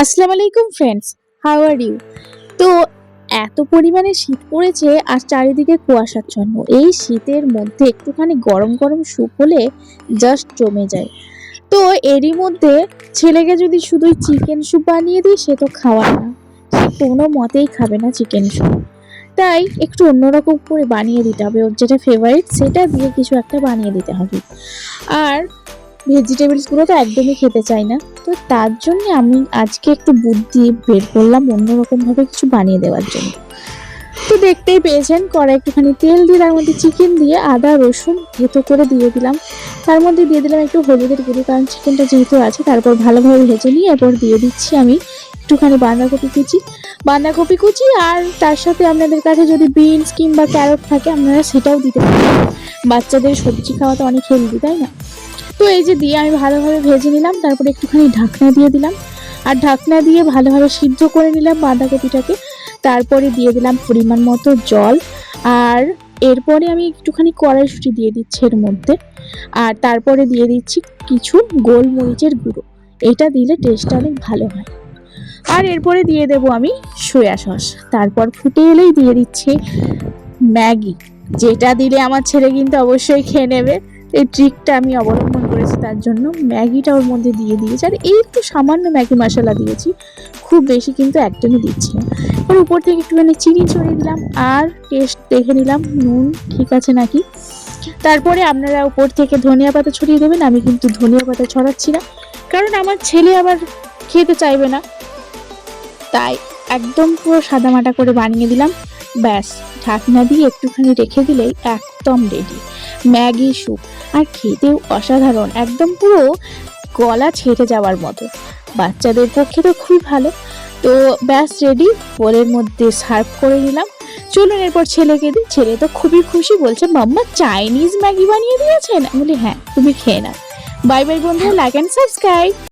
আসসালামু আলাইকুম friends how are you তো এত পরিমাণে শীত পড়েছে আর চারিদিকে কুয়াশাচ্ছন্ন এই শীতের মধ্যে একটুখানি গরম গরম স্যুপ হলে জাস্ট জমে যায়। তো এরই মধ্যে ছেলেকে যদি শুধুই চিকেন স্যুপ বানিয়ে দিই, সে তো খাওয়া না। সে কোনো মতেই খাবে না চিকেন স্যুপ তাই একটু অন্যরকম করে বানিয়ে দিতে হবে। ওর যেটা ফেভারিট সেটা দিয়ে কিছু একটা বানিয়ে দিতে হবে। আর ভেজিটেবলসগুলো তো একদমই খেতে চাই না। তো তার জন্য আমি আজকে একটু বুদ্ধি বের করলাম অন্যরকমভাবে কিছু বানিয়ে দেওয়ার জন্য। তো দেখতেই পেয়েছেন কড়াই একটুখানি তেল দিয়ে তার মধ্যে চিকেন দিয়ে আদা, রসুন ভেতো করে দিয়ে দিলাম। তার মধ্যে দিয়ে দিলাম একটু হলুদের গুঁড়ো, কারণ চিকেনটা যেহেতু আছে, তারপর ভালোভাবে ভেজে নিয়ে এরপর দিয়ে দিচ্ছি আমি একটুখানি বাঁধাকপি কুচি বাঁধাকপি কুচি আর তার সাথে আপনাদের কাছে যদি বিনস কিংবা ক্যারট থাকে, আপনারা সেটাও দিতে পারেন। বাচ্চাদের সবজি খাওয়া তো অনেক হেলদি তাই না? তো এই যে দিয়ে আমি ভালোভাবে ভেজে নিলাম, তারপরে একটুখানি ঢাকনা দিয়ে দিলাম। আর ঢাকনা দিয়ে ভালোভাবে সিদ্ধ করে নিলাম বাঁধাকপিটাকে। তারপরে দিয়ে দিলাম পরিমাণ মতো জল। আর এরপরে আমি একটুখানি কড়াইশুঁটি দিয়ে দিচ্ছি এর মধ্যে। আর তারপরে দিয়ে দিচ্ছি কিছু গোলমরিচের গুঁড়ো। এটা দিলে টেস্টটা অনেক ভালো হয়। আর এরপরে দিয়ে দেবো আমি সয়া সস। তারপর ফুটে এলেই দিয়ে দিচ্ছি ম্যাগি। যেটা দিলে আমার ছেলে কিন্তু অবশ্যই খেয়ে নেবে। এই ট্রিকটা আমি অবলম্বন করেছি তার জন্য। ম্যাগিটা ওর মধ্যে দিয়ে দিয়েছি। আর এই একটু সামান্য ম্যাগি মশলা দিয়েছি। খুব বেশি কিন্তু একদমই দিচ্ছি না। এবার উপর থেকে একটুখানি চিনি ছড়িয়ে দিলাম আর টেস্ট দেখে নিলাম। নুন ঠিক আছে নাকি? তারপরে আপনারা উপর থেকে ধনিয়া পাতা ছড়িয়ে দেবেন। আমি কিন্তু ধনিয়া পাতা ছড়াচ্ছি না। কারণ আমার ছেলে আবার খেতে চাইবে না। তাই একদম পুরো সাদামাটা করে বানিয়ে দিলাম। ব্যাস, ঢাকনা দিয়ে একটুখানি রেখে দিলেই একদম রেডি ম্যাগি, স্যুপ আর খেতেও অসাধারণ, একদম পুরো গলা ছেড়ে যাওয়ার মতো। বাচ্চাদের পক্ষে তো খুবই ভালো। তো ব্যাস রেডি বোলের মধ্যে সার্ভ করে নিলাম। চলুন এরপর ছেলেকে দিই। ছেলে তো খুবই খুশি, বলছে, মাম্মা চাইনিজ ম্যাগি বানিয়ে দিয়েছেন? আমি বলি হ্যাঁ তুমি খেয়ে না বাই বাই বন্ধুরা লাইক অ্যান্ড সাবস্ক্রাইব